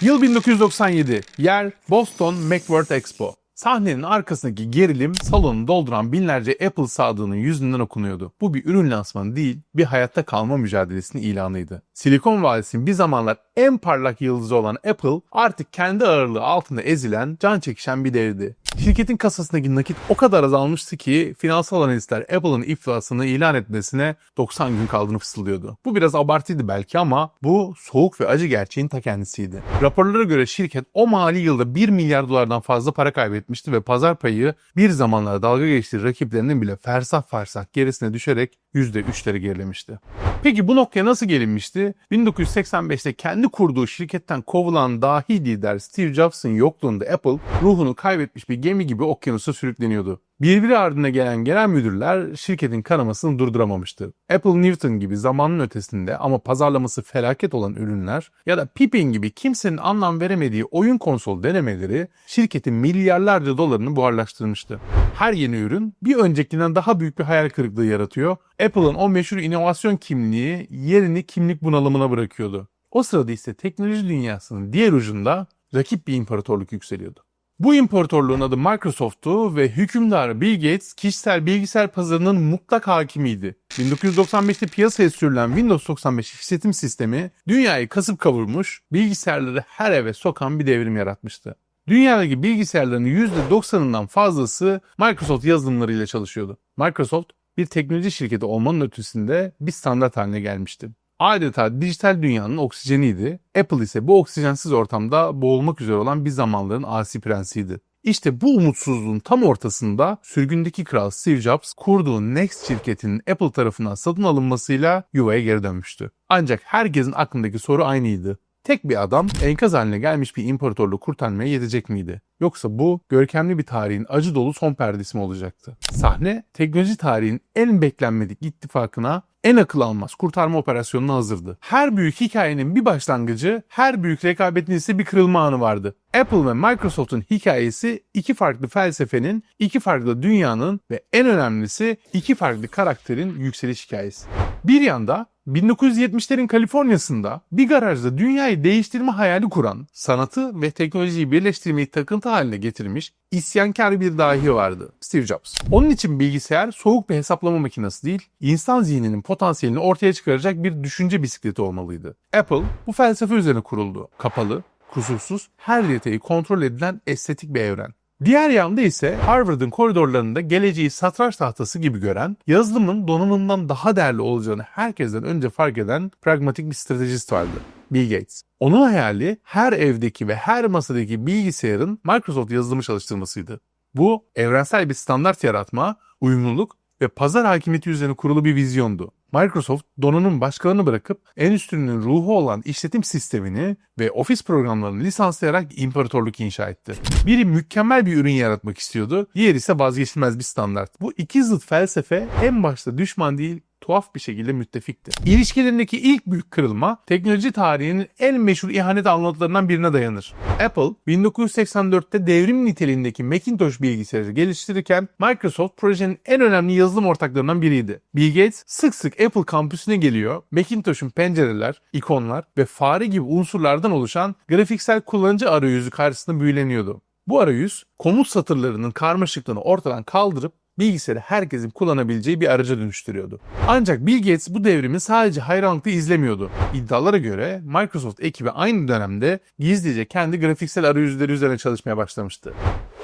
Yıl 1997. Yer Boston Macworld Expo. Sahnenin arkasındaki gerilim salonu dolduran binlerce Apple sadığının yüzünden okunuyordu. Bu bir ürün lansmanı değil, bir hayatta kalma mücadelesinin ilanıydı. Silikon Vadisi'nin bir zamanlar en parlak yıldızı olan Apple artık kendi ağırlığı altında ezilen, can çekişen bir devdi. Şirketin kasasındaki nakit o kadar azalmıştı ki finansal analistler Apple'ın iflasını ilan etmesine 90 gün kaldığını fısıldıyordu. Bu biraz abartıydı belki ama bu soğuk ve acı gerçeğin ta kendisiydi. Raporlara göre şirket o mali yılda 1 milyar dolardan fazla para kaybetmişti ve pazar payı bir zamanlar dalga geçtiği rakiplerinin bile fersah fersah gerisine düşerek %3'leri gerilemişti. Peki bu noktaya nasıl gelinmişti? 1985'te kendi kurduğu şirketten kovulan dahi lider Steve Jobs'ın yokluğunda Apple ruhunu kaybetmiş bir gemi gibi okyanusa sürükleniyordu. Birbiri ardına gelen genel müdürler şirketin kanamasını durduramamıştı. Apple Newton gibi zamanın ötesinde ama pazarlaması felaket olan ürünler ya da Pippin gibi kimsenin anlam veremediği oyun konsol denemeleri şirketin milyarlarca dolarını buharlaştırmıştı. Her yeni ürün bir öncekinden daha büyük bir hayal kırıklığı yaratıyor. Apple'ın o meşhur inovasyon kimliği yerini kimlik bunalımına bırakıyordu. O sırada ise teknoloji dünyasının diğer ucunda rakip bir imparatorluk yükseliyordu. Bu imparatorluğun adı Microsoft'tu ve hükümdar Bill Gates kişisel bilgisayar pazarının mutlak hakimiydi. 1995'te piyasaya sürülen Windows 95 işletim sistemi dünyayı kasıp kavurmuş, bilgisayarları her eve sokan bir devrim yaratmıştı. Dünyadaki bilgisayarların %90'ından fazlası Microsoft yazılımlarıyla çalışıyordu. Microsoft bir teknoloji şirketi olmanın ötesinde bir standart haline gelmişti. Adeta dijital dünyanın oksijeniydi. Apple ise bu oksijensiz ortamda boğulmak üzere olan bir zamanların asi prensiydi. İşte bu umutsuzluğun tam ortasında sürgündeki kral Steve Jobs kurduğu Next şirketinin Apple tarafından satın alınmasıyla yuvaya geri dönmüştü. Ancak herkesin aklındaki soru aynıydı. Tek bir adam enkaz haline gelmiş bir imparatorluğu kurtarmaya yetecek miydi? Yoksa bu görkemli bir tarihin acı dolu son perdesi mi olacaktı? Sahne teknoloji tarihinin en beklenmedik ittifakına en akıl almaz kurtarma operasyonuna hazırdı. Her büyük hikayenin bir başlangıcı, her büyük rekabetin ise bir kırılma anı vardı. Apple ve Microsoft'un hikayesi iki farklı felsefenin, iki farklı dünyanın ve en önemlisi iki farklı karakterin yükseliş hikayesi. Bir yanda 1970'lerin Kaliforniya'sında bir garajda dünyayı değiştirme hayali kuran, sanatı ve teknolojiyi birleştirmeyi takıntı haline getirmiş isyankar bir dahi vardı. Steve Jobs. Onun için bilgisayar soğuk bir hesaplama makinesi değil, insan zihninin potansiyelini ortaya çıkaracak bir düşünce bisikleti olmalıydı. Apple bu felsefe üzerine kuruldu. Kapalı, kusursuz, her detayı kontrol edilen estetik bir evren. Diğer yanda ise Harvard'ın koridorlarında geleceği satranç tahtası gibi gören, yazılımın donanımdan daha değerli olacağını herkesten önce fark eden pragmatik bir stratejist vardı. Bill Gates. Onun hayali her evdeki ve her masadaki bilgisayarın Microsoft yazılımı çalıştırmasıydı. Bu evrensel bir standart yaratma, uyumluluk ve pazar hakimiyeti üzerine kurulu bir vizyondu. Microsoft donanım başkalarını bırakıp endüstrinin ruhu olan işletim sistemini ve ofis programlarını lisanslayarak imparatorluk inşa etti. Biri mükemmel bir ürün yaratmak istiyordu, diğeri ise vazgeçilmez bir standart. Bu iki zıt felsefe en başta düşman değil tuhaf bir şekilde müttefikti. İlişkilerindeki ilk büyük kırılma teknoloji tarihinin en meşhur ihanet anlatılarından birine dayanır. Apple 1984'te devrim niteliğindeki Macintosh bilgisayarı geliştirirken Microsoft projenin en önemli yazılım ortaklarından biriydi. Bill Gates sık sık Apple kampüsüne geliyor, Macintosh'un pencereler, ikonlar ve fare gibi unsurlardan oluşan grafiksel kullanıcı arayüzü karşısında büyüleniyordu. Bu arayüz komut satırlarının karmaşıklığını ortadan kaldırıp bilgisayarı herkesin kullanabileceği bir araca dönüştürüyordu. Ancak Bill Gates bu devrimi sadece hayranlıkla izlemiyordu. İddialara göre Microsoft ekibi aynı dönemde gizlice kendi grafiksel arayüzleri üzerine çalışmaya başlamıştı.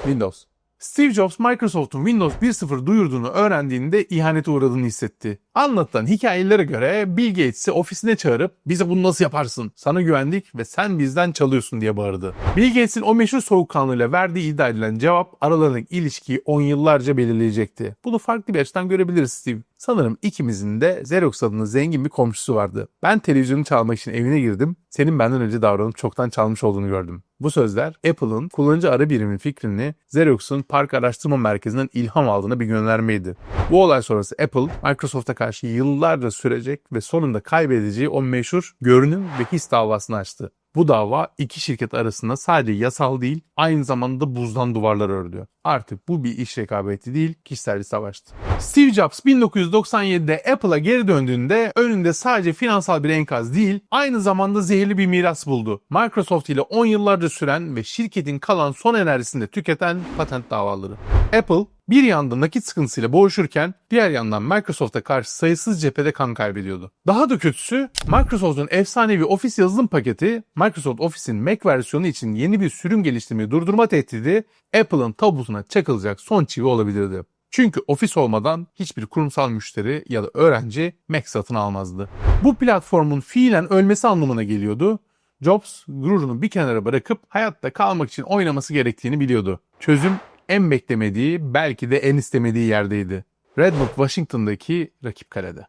Windows. Steve Jobs Microsoft'un Windows 1.0 duyurduğunu öğrendiğinde ihanete uğradığını hissetti. Anlatılan hikayelere göre Bill Gates'i ofisine çağırıp bize bunu nasıl yaparsın? Sana güvendik ve sen bizden çalıyorsun diye bağırdı. Bill Gates'in o meşhur soğukkanlıyla verdiği iddia edilen cevap aralarındaki ilişkiyi 10 yıllarca belirleyecekti. Bunu farklı bir açıdan görebiliriz Steve. Sanırım ikimizin de Xerox adında zengin bir komşusu vardı. Ben televizyonu çalmak için evine girdim. Senin benden önce davranıp çoktan çalmış olduğunu gördüm. Bu sözler Apple'ın kullanıcı ara birimi fikrini Xerox'un park araştırma merkezinden ilham aldığına bir göndermeydi. Bu olay sonrası Apple, Microsoft'a karşı yıllarca sürecek ve sonunda kaybedeceği o meşhur görünüm ve his davasını açtı. Bu dava iki şirket arasında sadece yasal değil, aynı zamanda da buzdan duvarlar ördü. Artık bu bir iş rekabeti değil, kişisel bir savaştı. Steve Jobs 1997'de Apple'a geri döndüğünde önünde sadece finansal bir enkaz değil, aynı zamanda zehirli bir miras buldu. Microsoft ile 10 yıllarca süren ve şirketin kalan son enerjisini tüketen patent davaları. Apple bir yanda nakit sıkıntısıyla boğuşurken diğer yandan Microsoft'a karşı sayısız cephede kan kaybediyordu. Daha da kötüsü Microsoft'un efsanevi Office yazılım paketi Microsoft Office'in Mac versiyonu için yeni bir sürüm geliştirmeyi durdurma tehdidi Apple'ın tabutuna çakılacak son çivi olabilirdi. Çünkü Office olmadan hiçbir kurumsal müşteri ya da öğrenci Mac satın almazdı. Bu platformun fiilen ölmesi anlamına geliyordu. Jobs gururunu bir kenara bırakıp hayatta kalmak için oynaması gerektiğini biliyordu. Çözüm en beklemediği, belki de en istemediği yerdeydi. Redmond, Washington'daki rakip kalede.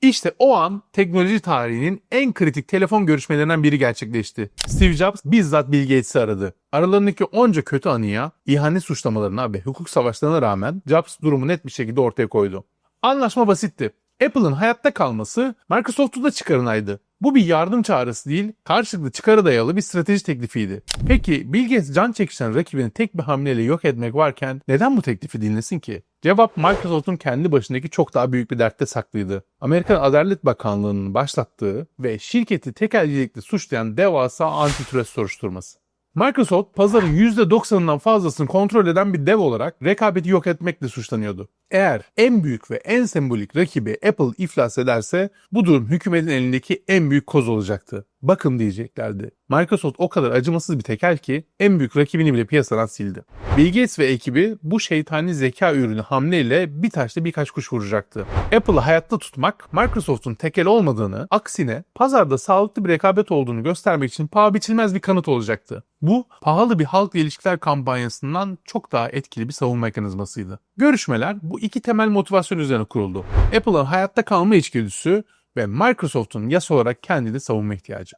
İşte o an teknoloji tarihinin en kritik telefon görüşmelerinden biri gerçekleşti. Steve Jobs bizzat Bill Gates'i aradı. Aralarındaki onca kötü anıya, ihanet suçlamalarına ve hukuk savaşlarına rağmen Jobs durumu net bir şekilde ortaya koydu. Anlaşma basitti. Apple'ın hayatta kalması Microsoft'u da çıkarınaydı. Bu bir yardım çağrısı değil, karşılıklı çıkarı dayalı bir strateji teklifiydi. Peki Bill Gates can çekişen rakibini tek bir hamleyle yok etmek varken neden bu teklifi dinlesin ki? Cevap Microsoft'un kendi başındaki çok daha büyük bir dertte saklıydı. Amerikan Adalet Bakanlığı'nın başlattığı ve şirketi tekelcilikle suçlayan devasa antitrust soruşturması. Microsoft pazarın %90'ından fazlasını kontrol eden bir dev olarak rekabeti yok etmekle suçlanıyordu. Eğer en büyük ve en sembolik rakibi Apple iflas ederse bu durum hükümetin elindeki en büyük koz olacaktı. Bakın diyeceklerdi. Microsoft o kadar acımasız bir tekel ki en büyük rakibini bile piyasadan sildi. Bill Gates ve ekibi bu şeytani zeka ürünü hamleyle bir taşla birkaç kuş vuracaktı. Apple'ı hayatta tutmak Microsoft'un tekel olmadığını, aksine pazarda sağlıklı bir rekabet olduğunu göstermek için paha biçilmez bir kanıt olacaktı. Bu pahalı bir halkla ilişkiler kampanyasından çok daha etkili bir savunma mekanizmasıydı. Görüşmeler bu iki temel motivasyon üzerine kuruldu. Apple'ın hayatta kalma içgüdüsü ve Microsoft'un yasa olarak kendini savunma ihtiyacı.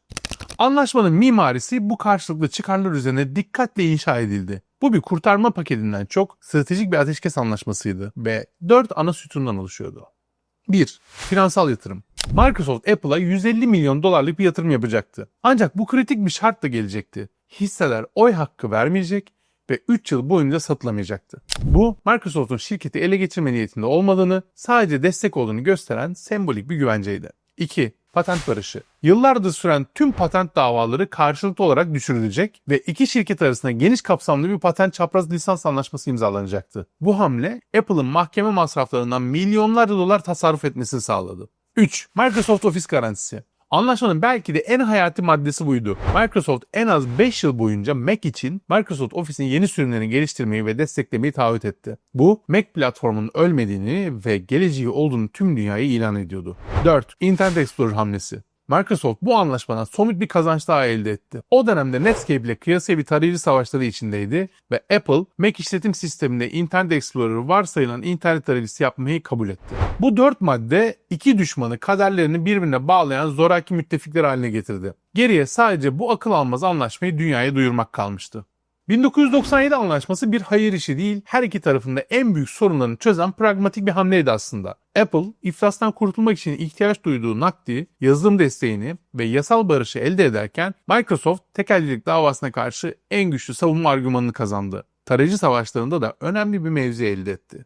Anlaşmanın mimarisi bu karşılıklı çıkarlar üzerine dikkatle inşa edildi. Bu bir kurtarma paketinden çok stratejik bir ateşkes anlaşmasıydı ve dört ana sütundan oluşuyordu. 1. Finansal yatırım. Microsoft Apple'a 150 milyon dolarlık bir yatırım yapacaktı. Ancak bu kritik bir şartla gelecekti. Hisseler oy hakkı vermeyecek ve 3 yıl boyunca satılamayacaktı. Bu Microsoft'un şirketi ele geçirme niyetinde olmadığını, sadece destek olduğunu gösteren sembolik bir güvenceydi. 2. Patent barışı. Yıllardır süren tüm patent davaları karşılıklı olarak düşürülecek ve iki şirket arasında geniş kapsamlı bir patent çapraz lisans anlaşması imzalanacaktı. Bu hamle Apple'ın mahkeme masraflarından milyonlarca dolar tasarruf etmesini sağladı. 3. Microsoft Office garantisi. Anlaşmanın belki de en hayati maddesi buydu. Microsoft en az 5 yıl boyunca Mac için Microsoft Office'in yeni sürümlerini geliştirmeyi ve desteklemeyi taahhüt etti. Bu Mac platformunun ölmediğini ve geleceği olduğunu tüm dünyaya ilan ediyordu. 4. Internet Explorer hamlesi. Microsoft bu anlaşmadan somut bir kazanç daha elde etti. O dönemde Netscape ile kıyasıya bir tarayıcı savaşları içindeydi ve Apple Mac işletim sisteminde Internet Explorer varsayılan internet tarayıcısı yapmayı kabul etti. Bu dört madde iki düşmanı kaderlerini birbirine bağlayan zoraki müttefikler haline getirdi. Geriye sadece bu akıl almaz anlaşmayı dünyaya duyurmak kalmıştı. 1997 anlaşması bir hayır işi değil, her iki tarafında en büyük sorunlarını çözen pragmatik bir hamleydi aslında. Apple, iflastan kurtulmak için ihtiyaç duyduğu nakdi, yazılım desteğini ve yasal barışı elde ederken Microsoft tekelcilik davasına karşı en güçlü savunma argümanını kazandı. Tarayıcı savaşlarında da önemli bir mevzi elde etti.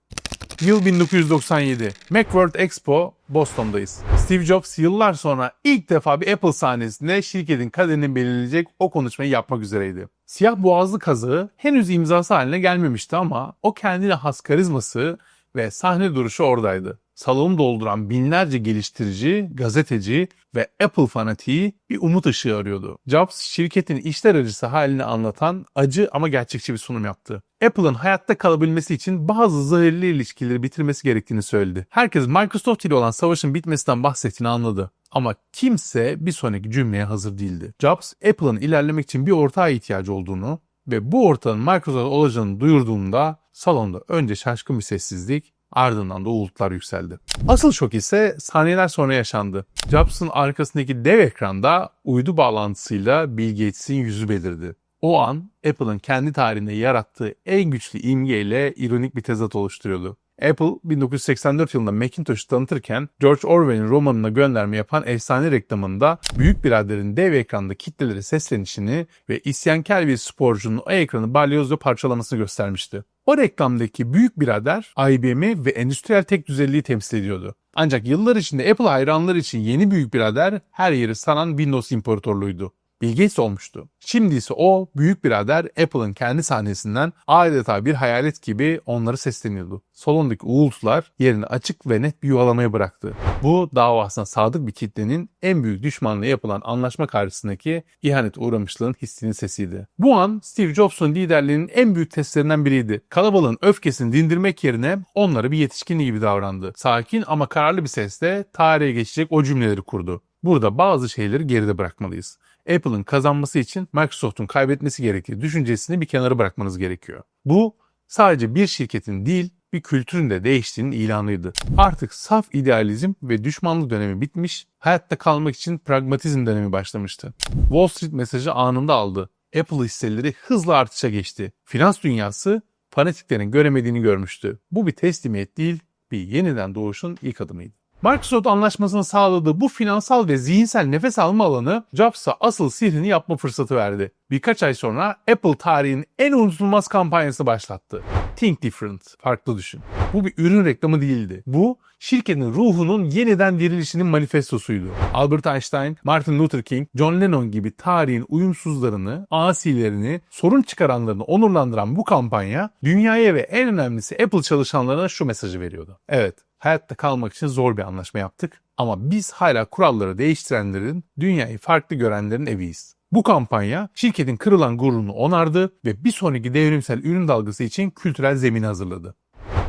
Yıl 1997. Macworld Expo Boston'dayız. Steve Jobs yıllar sonra ilk defa bir Apple sahnesinde şirketin kaderini belirleyecek o konuşmayı yapmak üzereydi. Siyah boğazlı kazığı henüz imzası haline gelmemişti ama o kendine has karizması ve sahne duruşu oradaydı. Salonu dolduran binlerce geliştirici, gazeteci ve Apple fanatiği bir umut ışığı arıyordu. Jobs şirketin işler acısı halini anlatan acı ama gerçekçi bir sunum yaptı. Apple'ın hayatta kalabilmesi için bazı zahirli ilişkileri bitirmesi gerektiğini söyledi. Herkes Microsoft ile olan savaşın bitmesinden bahsettiğini anladı. Ama kimse bir sonraki cümleye hazır değildi. Jobs, Apple'ın ilerlemek için bir ortağa ihtiyacı olduğunu ve bu ortağın Microsoft olacağını duyurduğunda salonda önce şaşkın bir sessizlik ardından da uğultular yükseldi. Asıl şok ise saniyeler sonra yaşandı. Jobs'ın arkasındaki dev ekranda uydu bağlantısıyla Bill Gates'in yüzü belirdi. O an Apple'ın kendi tarihinde yarattığı en güçlü imgeyle ironik bir tezat oluşturuyordu. Apple 1984 yılında Macintosh'u tanıtırken George Orwell'in romanına gönderme yapan efsane reklamında büyük biraderin dev ekranda kitlelere seslenişini ve isyankar bir sporcunun o ekranı balyozla parçalamasını göstermişti. O reklamdaki büyük birader IBM'i ve endüstriyel tek düzeliliği temsil ediyordu. Ancak yıllar içinde Apple hayranları için yeni büyük birader her yeri saran Windows imparatorluğuydu. Bill Gates olmuştu. Şimdi ise o büyük birader Apple'ın kendi sahnesinden adeta bir hayalet gibi onları sesleniyordu. Salondaki uğultular yerini açık ve net bir yuvalamaya bıraktı. Bu davasına sadık bir kitlenin en büyük düşmanlığı yapılan anlaşma karşısındaki ihanet uğramışlığın hissinin sesiydi. Bu an Steve Jobs'un liderliğinin en büyük testlerinden biriydi. Kalabalığın öfkesini dindirmek yerine onlara bir yetişkin gibi davrandı. Sakin ama kararlı bir sesle tarihe geçecek o cümleleri kurdu. Burada bazı şeyleri geride bırakmalıyız. Apple'ın kazanması için Microsoft'un kaybetmesi gerektiği düşüncesini bir kenara bırakmanız gerekiyor. Bu sadece bir şirketin değil bir kültürün de değiştiğinin ilanıydı. Artık saf idealizm ve düşmanlık dönemi bitmiş, hayatta kalmak için pragmatizm dönemi başlamıştı. Wall Street mesajı anında aldı. Apple hisseleri hızla artışa geçti. Finans dünyası fanatiklerin göremediğini görmüştü. Bu bir teslimiyet değil, bir yeniden doğuşun ilk adımıydı. Microsoft anlaşmasını sağladığı bu finansal ve zihinsel nefes alma alanı Jobs'a asıl sihrini yapma fırsatı verdi. Birkaç ay sonra Apple tarihinin en unutulmaz kampanyası başlattı. Think Different, farklı düşün. Bu bir ürün reklamı değildi. Bu şirketin ruhunun yeniden dirilişinin manifestosuydu. Albert Einstein, Martin Luther King, John Lennon gibi tarihin uyumsuzlarını, asilerini, sorun çıkaranlarını onurlandıran bu kampanya dünyaya ve en önemlisi Apple çalışanlarına şu mesajı veriyordu. Evet, hayatta kalmak için zor bir anlaşma yaptık ama biz hala kuralları değiştirenlerin, dünyayı farklı görenlerin eviyiz. Bu kampanya şirketin kırılan gururunu onardı ve bir sonraki devrimsel ürün dalgası için kültürel zemini hazırladı.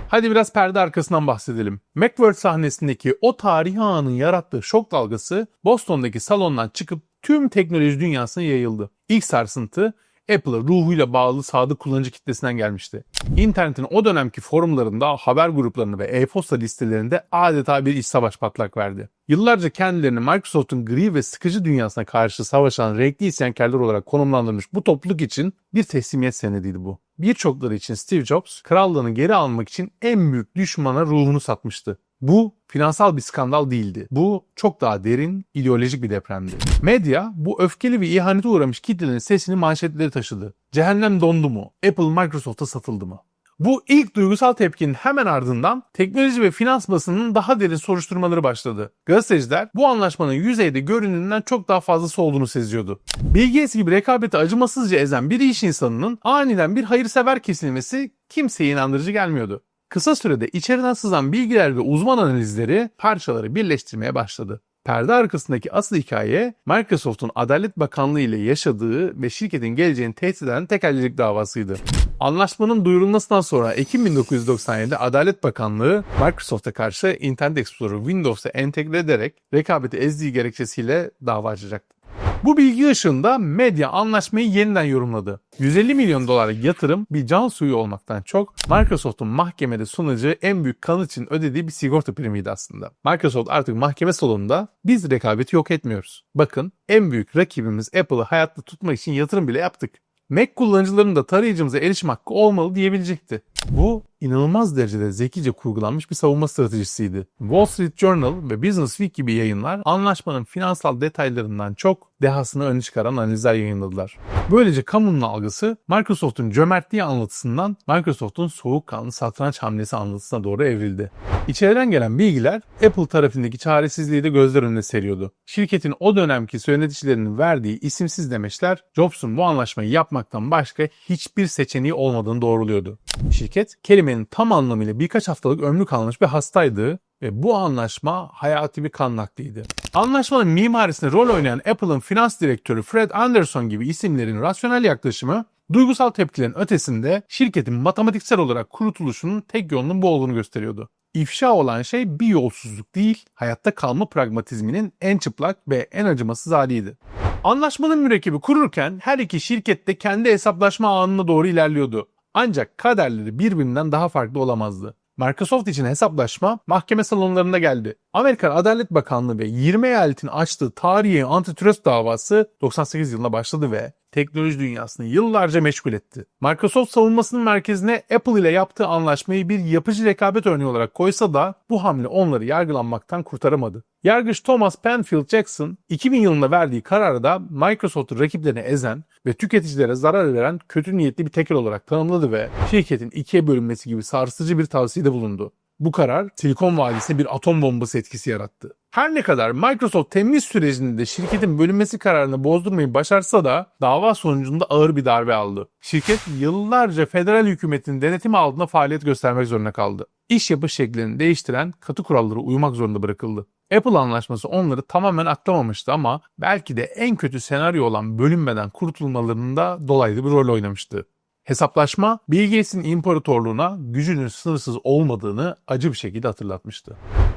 Hadi biraz perde arkasından bahsedelim. Macworld sahnesindeki o tarihi anın yarattığı şok dalgası Boston'daki salondan çıkıp tüm teknoloji dünyasına yayıldı. İlk sarsıntı Apple'a ruhuyla bağlı sadık kullanıcı kitlesinden gelmişti. İnternetin o dönemki forumlarında, haber gruplarında ve e-posta listelerinde adeta bir iç savaş patlak verdi. Yıllarca kendilerini Microsoft'un gri ve sıkıcı dünyasına karşı savaşan renkli isyankarlar olarak konumlandırmış bu topluluk için bir teslimiyet senediydi bu. Birçokları için Steve Jobs, krallığını geri almak için en büyük düşmana ruhunu satmıştı. Bu finansal bir skandal değildi. Bu çok daha derin, ideolojik bir depremdi. Medya bu öfkeli ve ihanete uğramış kitlenin sesini manşetleri taşıdı. Cehennem dondu mu? Apple Microsoft'a satıldı mı? Bu ilk duygusal tepkinin hemen ardından teknoloji ve finans basının daha derin soruşturmaları başladı. Gazeteciler bu anlaşmanın yüzeyde görünümünden çok daha fazlası olduğunu seziyordu. Bill Gates gibi rekabeti acımasızca ezen bir iş insanının aniden bir hayırsever kesilmesi kimseye inandırıcı gelmiyordu. Kısa sürede içeriden sızan bilgiler ve uzman analizleri parçaları birleştirmeye başladı. Perde arkasındaki asıl hikaye Microsoft'un Adalet Bakanlığı ile yaşadığı ve şirketin geleceğini tehdit eden tekelcilik davasıydı. Anlaşmanın duyurulmasından sonra Ekim 1997'de Adalet Bakanlığı Microsoft'a karşı Internet Explorer Windows'a entegre ederek rekabeti ezdiği gerekçesiyle dava açacaktı. Bu bilgi ışığında medya anlaşmayı yeniden yorumladı. 150 milyon dolarlık yatırım bir can suyu olmaktan çok Microsoft'un mahkemede sunacağı en büyük kan için ödediği bir sigorta primiydi aslında. Microsoft artık mahkeme salonunda biz rekabeti yok etmiyoruz. Bakın en büyük rakibimiz Apple'ı hayatta tutmak için yatırım bile yaptık. Mac kullanıcılarının da tarayıcımıza erişim hakkı olmalı diyebilecekti. Bu inanılmaz derecede zekice kurgulanmış bir savunma stratejisiydi. Wall Street Journal ve Business Week gibi yayınlar anlaşmanın finansal detaylarından çok dehasını öne çıkaran analizler yayınladılar. Böylece kamunun algısı Microsoft'un cömertliği anlatısından Microsoft'un soğukkanlı satranç hamlesi anlatısına doğru evrildi. İçeriden gelen bilgiler Apple tarafındaki çaresizliği de gözler önüne seriyordu. Şirketin o dönemki yöneticilerinin verdiği isimsiz demeçler Jobs'un bu anlaşmayı yapmaktan başka hiçbir seçeneği olmadığını doğruluyordu. Şirket kelimenin tam anlamıyla birkaç haftalık ömrü kalmış bir hastaydı ve bu anlaşma hayati bir kan nakliydi. Anlaşmanın mimarisinde rol oynayan Apple'ın finans direktörü Fred Anderson gibi isimlerin rasyonel yaklaşımı duygusal tepkilerin ötesinde şirketin matematiksel olarak kurutuluşunun tek yolunun bu olduğunu gösteriyordu. İfşa olan şey bir yolsuzluk değil, hayatta kalma pragmatizminin en çıplak ve en acımasız haliydi. Anlaşmanın mürekkebi kururken her iki şirket de kendi hesaplaşma anına doğru ilerliyordu. Ancak kaderleri birbirinden daha farklı olamazdı. Microsoft için hesaplaşma mahkeme salonlarında geldi. Amerikan Adalet Bakanlığı ve 20 eyaletin açtığı tarihi antitrust davası 98 yılında başladı ve teknoloji dünyasını yıllarca meşgul etti. Microsoft savunmasının merkezine Apple ile yaptığı anlaşmayı bir yapıcı rekabet örneği olarak koysa da bu hamle onları yargılanmaktan kurtaramadı. Yargıç Thomas Penfield Jackson 2000 yılında verdiği kararda Microsoft'u rakiplerine ezen ve tüketicilere zarar veren kötü niyetli bir tekel olarak tanımladı ve şirketin ikiye bölünmesi gibi sarsıcı bir tavsiyede bulundu. Bu karar Silikon Vadisi'ne bir atom bombası etkisi yarattı. Her ne kadar Microsoft temiz sürecinde de şirketin bölünmesi kararını bozdurmayı başarsa da dava sonucunda ağır bir darbe aldı. Şirket yıllarca federal hükümetin denetimi altında faaliyet göstermek zorunda kaldı. İş yapış şeklini değiştiren katı kurallara uymak zorunda bırakıldı. Apple anlaşması onları tamamen aklamamıştı ama belki de en kötü senaryo olan bölünmeden kurtulmalarında dolaylı bir rol oynamıştı. Hesaplaşma Bill imparatorluğuna gücünün sınırsız olmadığını acı bir şekilde hatırlatmıştı.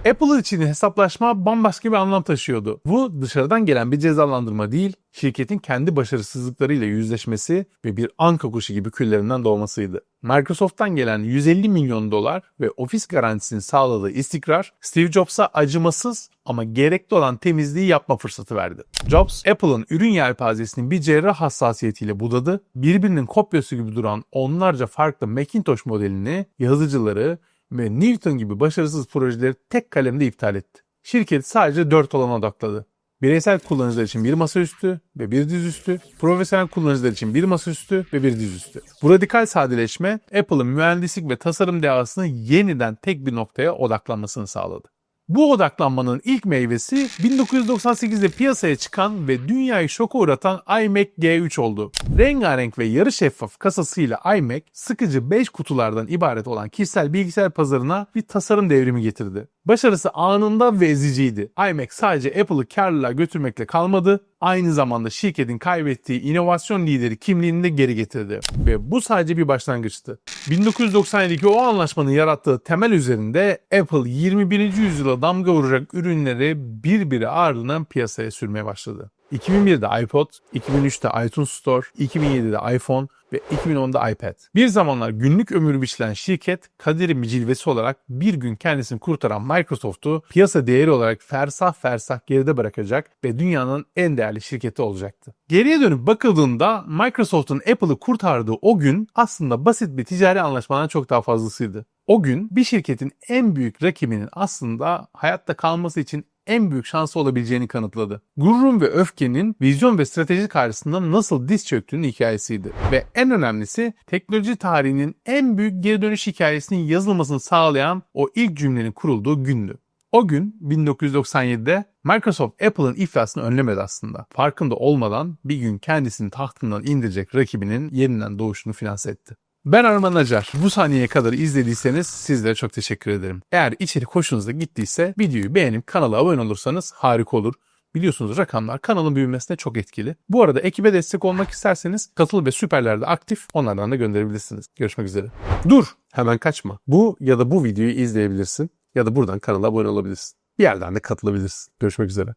Apple için hesaplaşma bambaşka bir anlam taşıyordu. Bu dışarıdan gelen bir cezalandırma değil, şirketin kendi başarısızlıklarıyla yüzleşmesi ve bir anka kuşu gibi küllerinden doğmasıydı. Microsoft'tan gelen 150 milyon dolar ve ofis garantisinin sağladığı istikrar Steve Jobs'a acımasız ama gerekli olan temizliği yapma fırsatı verdi. Jobs, Apple'ın ürün yelpazesinin bir cerrah hassasiyetiyle budadı, birbirinin kopyası gibi duran onlarca farklı Macintosh modelini, yazıcıları ve Newton gibi başarısız projeleri tek kalemde iptal etti. Şirket sadece 4 alana odakladı. Bireysel kullanıcılar için bir masaüstü ve bir dizüstü, profesyonel kullanıcılar için bir masaüstü ve bir dizüstü. Bu radikal sadeleşme Apple'ın mühendislik ve tasarım dehasını yeniden tek bir noktaya odaklanmasını sağladı. Bu odaklanmanın ilk meyvesi 1998'de piyasaya çıkan ve dünyayı şoka uğratan iMac G3 oldu. Rengarenk ve yarı şeffaf kasasıyla iMac sıkıcı 5 kutulardan ibaret olan kişisel bilgisayar pazarına bir tasarım devrimi getirdi. Başarısı anında ve eziciydi. iMac sadece Apple'ı karlılığa götürmekle kalmadı, aynı zamanda şirketin kaybettiği inovasyon lideri kimliğini de geri getirdi. Ve bu sadece bir başlangıçtı. 1997'deki o anlaşmanın yarattığı temel üzerinde Apple 21. yüzyıla damga vuracak ürünleri birbiri ardına piyasaya sürmeye başladı. 2001'de iPod, 2003'te iTunes Store, 2007'de iPhone ve 2010'da iPad. Bir zamanlar günlük ömrü biçilen şirket kaderin bir cilvesi olarak bir gün kendisini kurtaran Microsoft'u piyasa değeri olarak fersah fersah geride bırakacak ve dünyanın en değerli şirketi olacaktı. Geriye dönüp bakıldığında Microsoft'un Apple'ı kurtardığı o gün aslında basit bir ticari anlaşmadan çok daha fazlasıydı. O gün bir şirketin en büyük rakibinin aslında hayatta kalması için en büyük şansı olabileceğini kanıtladı. Gururun ve öfkenin vizyon ve strateji karşısında nasıl diz çöktüğünün hikayesiydi. Ve en önemlisi teknoloji tarihinin en büyük geri dönüş hikayesinin yazılmasını sağlayan o ilk cümlenin kurulduğu gündü. O gün 1997'de Microsoft Apple'ın iflasını önlemedi aslında. Farkında olmadan bir gün kendisini tahtından indirecek rakibinin yeniden doğuşunu finanse etti. Ben Arman Acar. Bu saniyeye kadar izlediyseniz sizlere çok teşekkür ederim. Eğer içerik hoşunuza gittiyse videoyu beğenip kanala abone olursanız harika olur. Biliyorsunuz rakamlar kanalın büyümesine çok etkili. Bu arada ekibe destek olmak isterseniz katıl ve süperlerde aktif onlardan da gönderebilirsiniz. Görüşmek üzere. Dur hemen kaçma. Bu ya da bu videoyu izleyebilirsin ya da buradan kanala abone olabilirsin. Bir yerden de katılabilirsin. Görüşmek üzere.